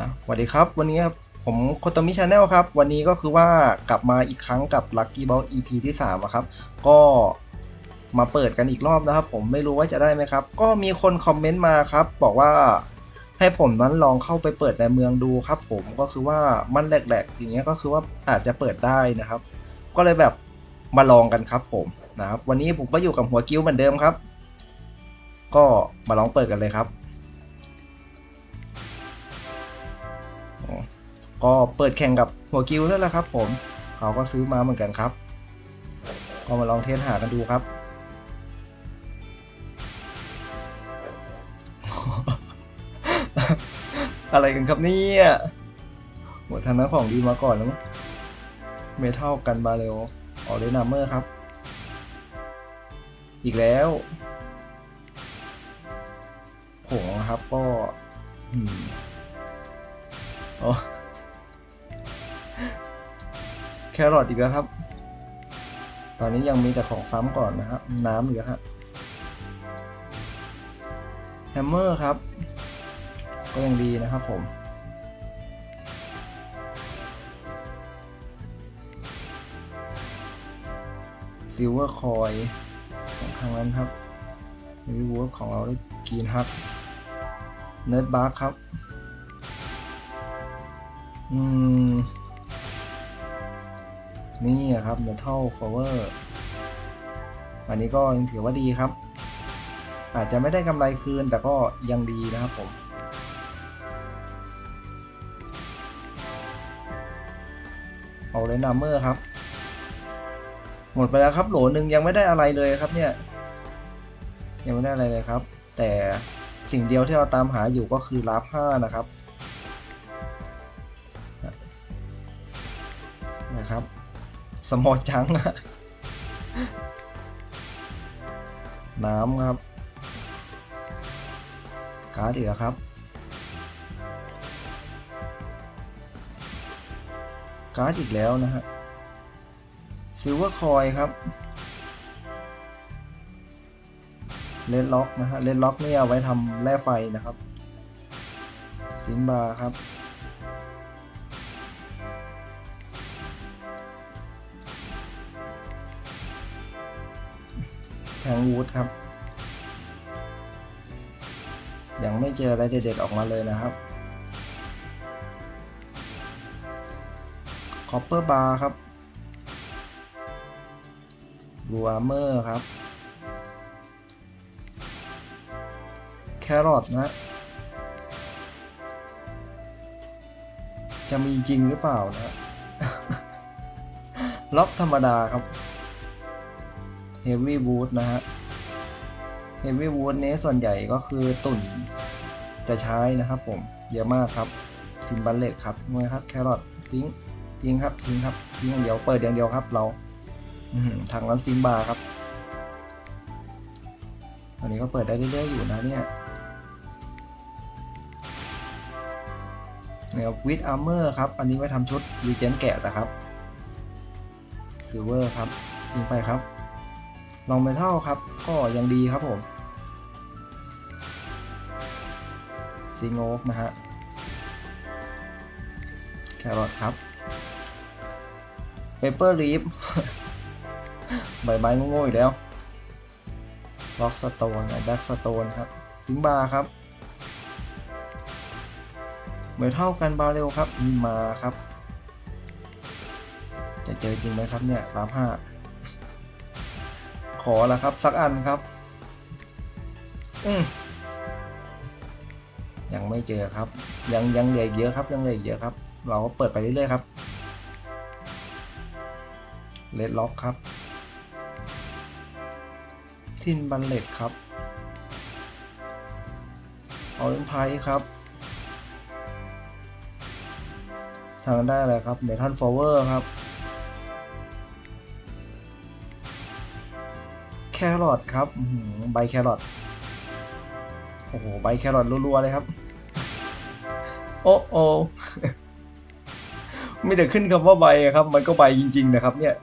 นะสวัสดีครับ วันนี้ครับผมโคตมิชาแนลครับ วันนี้ก็คือว่ากลับมาอีกครั้งกับ Lucky Ball EP ที่3อะครับ ก็มาเปิดกันอีกรอบนะครับ ผมไม่รู้ว่าจะได้ไหมครับ ก็มีคนคอมเมนต์มาครับ บอกว่าให้ผมนั้นลองเข้าไปเปิดในเมืองดูครับ ผมก็คือว่ามันแหลกๆอย่างเงี้ยก็คือว่าอาจจะเปิดได้นะครับ ก็เลยแบบมาลองกันครับ ผมนะครับ วันนี้ผมก็อยู่กับหัวกิ้วเหมือนเดิมครับ ก็มาลองเปิดกันเลยครับ ก็เปิดแข่งกับหัวกิวนั่นแหละครับ ผมเขาก็ซื้อมาเหมือนกันครับ ก็มาลองเทสหากันดูครับอะไรกันครับเนี่ยหมดทางนั้นของดีมาก่อนแล้วมั้งเมทัลกันบาเรลออเรนาเมอร์ครับ อีกแล้วผงครับก็ อืมอ๋อ รอทอีกแล้วครับ ตอนนี้ยังมีแต่ของซ้ำก่อนนะครับ น้ำอีกแล้วฮะแฮมเมอร์ครับ ก็ยังดีนะครับผมซิลเวอร์คอยของทางนั้นครับรีวิวของเราได้กีนครับเนิร์ดบาร์ครับ อืม นี่ครับ Metal Flower อันนี้ก็ยังถือว่าดีครับ อาจจะไม่ได้กำไรคืนแต่ก็ยังดีนะครับผมเอาเลยนัมเมอร์ครับ หมดไปแล้วครับโหลหนึ่งยังไม่ได้อะไรเลยครับเนี่ย ยังไม่ได้อะไรเลยครับ แต่สิ่งเดียวที่เราตามหาอยู่ก็คือลาฟห้านะครับนะครับ สมอจังอะน้ำครับ การ์ดอีกแล้วครับ การ์ดอีกแล้วนะฮะซิลเวอร์คอยครับเลดล็อกนะฮะเลดล็อกนี่เอาไว้ทำแร่ไฟนะครับซิงบาครับ งวูดครับ ยังไม่เจออะไรเด็ดๆออกมาเลยนะครับคอปเปอร์บาร์ครับบูอาร์เมอร์ครับ แครอทนะ จะมีจริงหรือเปล่านะ ล็อกธรรมดาครับ เฮฟวี่วูดนะฮะเฮฟวี่วูดนี้ส่วนใหญ่ก็คือตุ่นจะใช้นะครับผม เยอะมากครับซิมบัลเลตครับนี่ครับ แครอทซิงทิ้งครับทิ้งครับทิ้งอย่างเดียวเปิดอย่างเดียวครับ เราทางร้านซิมบาครับอันนี้ก็เปิดได้เรื่อยๆอยู่นะเนี่ยเนี่ยวิดอาร์เมอร์ครับ อันนี้ไว้ทำชุดรีเจนแกะนะครับซิลเวอร์ครับยิงไปครับ ลองเมทัลครับ ก็ยังดีครับผมซิงโอกนะฮะแครอทครับเปเปอร์ลีฟใบไม้โง่ๆอีกแล้วล็อกสโตนแบ็กสโตนครับ ซิงบาร์ครับเมทัลกันบาเรลครับมีมาครับ จะเจอจริงไหมครับเนี่ยรับห้า ขอละครับ สักอันครับ อืมยังไม่เจอครับ ยังยังเหลืออีกเยอะครับ ยังเหลืออีกเยอะครับ เราก็เปิดไปเรื่อยๆครับเลดล็อกครับ ทินบัลเลตครับออเรนไพครับทางได้อะไรครับเมทัลฟอเวอร์ครับ ครอทครับใบแครอทโอ้โหใบแครอทรัวๆเลยครับ โอ้โอไม่แต่ขึ้นคำว่าใบครับ มันก็ใบจริง ๆ นะครับ เนี่ย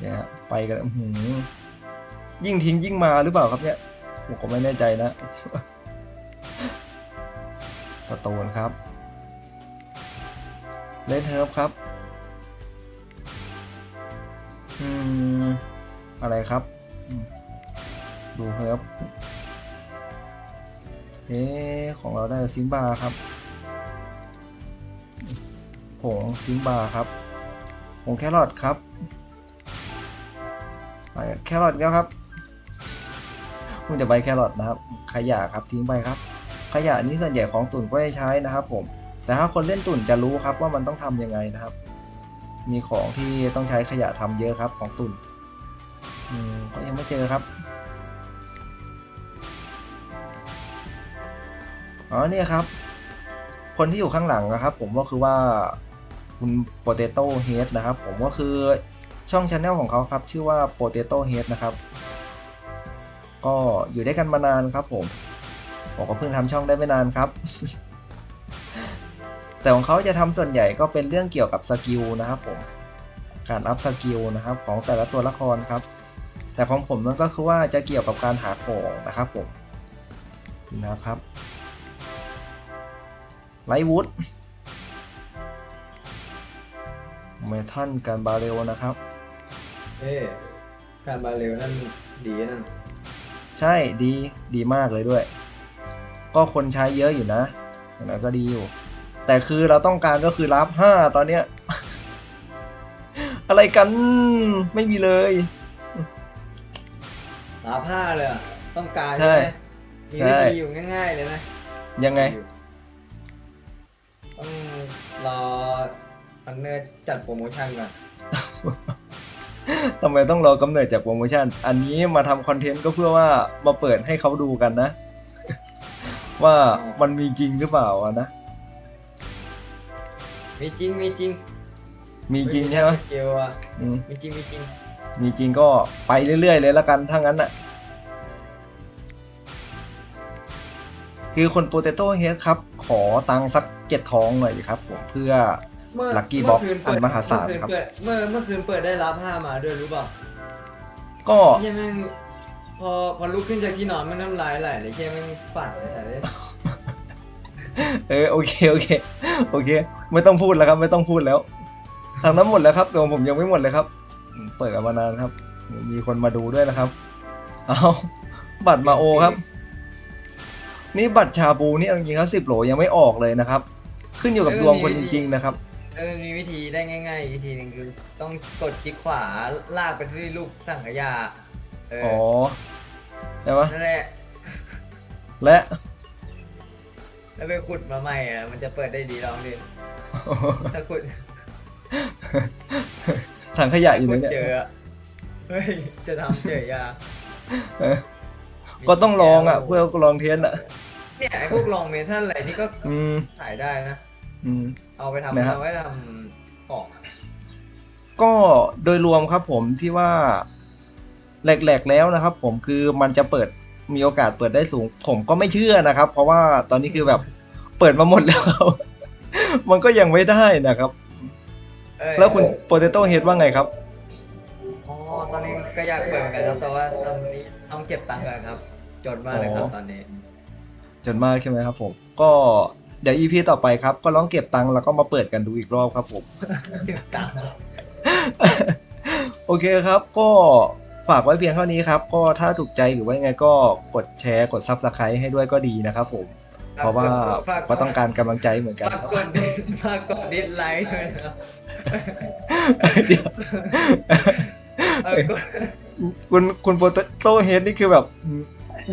เนี่ยฮะไปกันหืยิ่งทิ้งยิ่งมาหรือเปล่าครับเนี่ยผมก็ไม่แน่ใจนะสโตนครับเลนเฮิร์บครับ อืม อะไรครับ ดูเฮิร์บเอ๊ของเราได้ซิงบาครับผงซิงบาครับผงแครอทครับไปแครอทแล้วครับคุณจะใบแครอทนะครับ ขยะครับทิ้งไปครับ ขยะนี้ส่วนใหญ่ของตุ่นก็จะใช้นะครับ ผม แต่ถ้าคนเล่นตุ่นจะรู้ครับว่ามันต้องทำยังไงนะครับ มีของที่ต้องใช้ขยะทำเยอะครับของตุ่น อืมก็ยังไม่เจอครับอ๋อเนี่ยครับ คนที่อยู่ข้างหลังนะครับ ผมก็คือว่าคุณ Potato Head นะครับ ผมก็คือช่องช anel ของเขาครับ ชื่อว่า Potato Head นะครับ ก็อยู่ด้วยกันมานานครับ ผมผมก็เพิ่งทำช่องได้ไม่นานครับ แต่ของเขาจะทำส่วนใหญ่ก็เป็นเรื่องเกี่ยวกับสกิลนะครับ ผมการอัพสกิลนะครับ ของแต่ละตัวละครครับ แต่ของผมนั่นก็คือว่าจะเกี่ยวกับการหาของนะครับผมนะครับไลท์วูดเมทัลการบาเรลนะครับเอ้การบาเร็วนั่นดีนั่นใช่ดีดีมากเลยด้วย ก็คนใช้เยอะอยู่นะอย่างนั้นก็ดีอยู่ แต่คือเราต้องการก็คือรับห้าตอนเนี้ย อะไรกันไม่มีเลย รับผ้าเลยอะต้องการใช่ใช่ไหมมีวิใช่ธีอยู่ง่าย ๆ เลยนะยังไง ต้องรอมันเนอร์จัดโปรโมชั่นก่อนทำไมต้องรอกำเนิดจากโปรโมชั่น อันนี้มาทำคอนเทนต์ก็เพื่อว่ามาเปิดให้เขาดูกันนะ ว่ามันมีจริงหรือเปล่าอะนะ มีจริงมีจริง มีจริงใช่ไหมเกลอะอืมมีจริงมีจริง มีจริงก็ไปเรื่อยๆ เลยละกันถ้างั้นน่ะคือคนโปเตโต้เฮดครับ ขอตังค์สักเจ็ดทองหน่อยดิครับผมเพื่อเมื่อ Lucky เมื่ Box คืเปิดอันมหาศาลเมื่อครับนเปิดเมื่อเมื่อคืนเปิดได้รับผ้ามาด้วยรู้เปล่าก็เฮียแม่งพอพอลุกขึ้นจากที่นอนมันน้ำลายไหลเลยเฮียแม่งฝันเลยเออโอเคโอเค โอเค ไม่ต้องพูดแล้วครับ ไม่ต้องพูดแล้วทางนั้นหมดแล้วครับแต่ผมยังไม่หมดเลยครับอืม เปิดกันมานานครับ มีคนมาดูด้วยนะครับ เอาบัตรมาโอครับ นี่บัตรชาบูนี่เอาจริงๆครับสิบโหลยังไม่ออกเลยนะครับ ขึ้นอยู่กับดวงคนจริง ๆ นะครับเออมีวิธีได้ง่ายๆอีกวิธีหนึ่งคือต้องกดคลิกขวาลากไปที่รูปสังขยาเอออ๋อใช่ปะนั่นแหละและแล้วไปขุดมาใหม่อะมันจะเปิดได้ดีลองดิถ้าขุด ถังขยะอยู่ขุไหนดเนี่ยเจออะเฮ้ยจะทำเจอยาเออก็ต้องลองอะ เพื่อลองเทสอะ เนี่ยไอ้พวกลองเมทัลอะไรนี่ก็อืมขายได้นะอืม เอาไปทำนะครับ เอาไว้ทำของอะก็โดยรวมครับผมที่ว่าแหลกๆแล้วนะครับ ผมคือมันจะเปิดมีโอกาสเปิดได้สูง ผมก็ไม่เชื่อนะครับ เพราะว่าตอนนี้คือแบบเปิดมาหมดแล้วครับมันก็ยังไม่ได้นะครับเอ้ย แล้วคุณโปเตโต้เฮดว่าไงครับ อ๋อตอนนี้ก็อยากเปิดเหมือนกันครับแต่ว่าตอนนี้ต้องเก็บตังค์ก่อนครับ จนมากเลยครับอ๋อตอนนี้ จนมากใช่ไหมครับผม ก็เดี๋ยว EP ต่อไปครับ ก็ลองเก็บตังค์แล้วก็มาเปิดกันดูอีกรอบครับผม เก็บตังค์โอเคครับ ก็ฝากไว้เพียงเท่านี้ครับ ก็ถ้าถูกใจหรือว่ายังไงก็กดแชร์กด Subscribe ให้ด้วยก็ดีนะครับผม เพราะว่าฝากก็ต้องการกำลังใจเหมือนกันฝากกดดิสฝากกดดิสไลค์ด้วยนะครับ เดี๋ยวเออกดคุณคุณโปโตเฮดนี่คือแบบ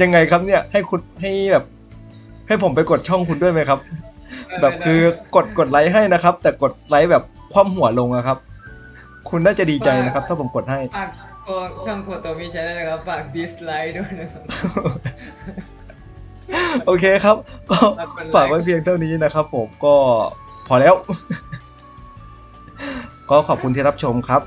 ยังไงครับเนี่ย ให้คุณให้แบบ ให้ผมไปกดช่องคุณด้วยไหมครับ แบบคือกดกดไลค์ให้นะครับ แต่กดไลค์แบบคว่ำหัวลงนะครับ คุณน่าจะดีใจนะครับ ถ้าผมกดให้ ฝากตัวช่องโคโตมีใช้ได้นะครับฝากดิสไลค์ด้วยนะครับ โอเคครับก็ฝากกดไลค์ฝากไว้เพียงเท่านี้นะครับ ผมก็พอแล้ว ก็ขอบคุณที่รับชมครับ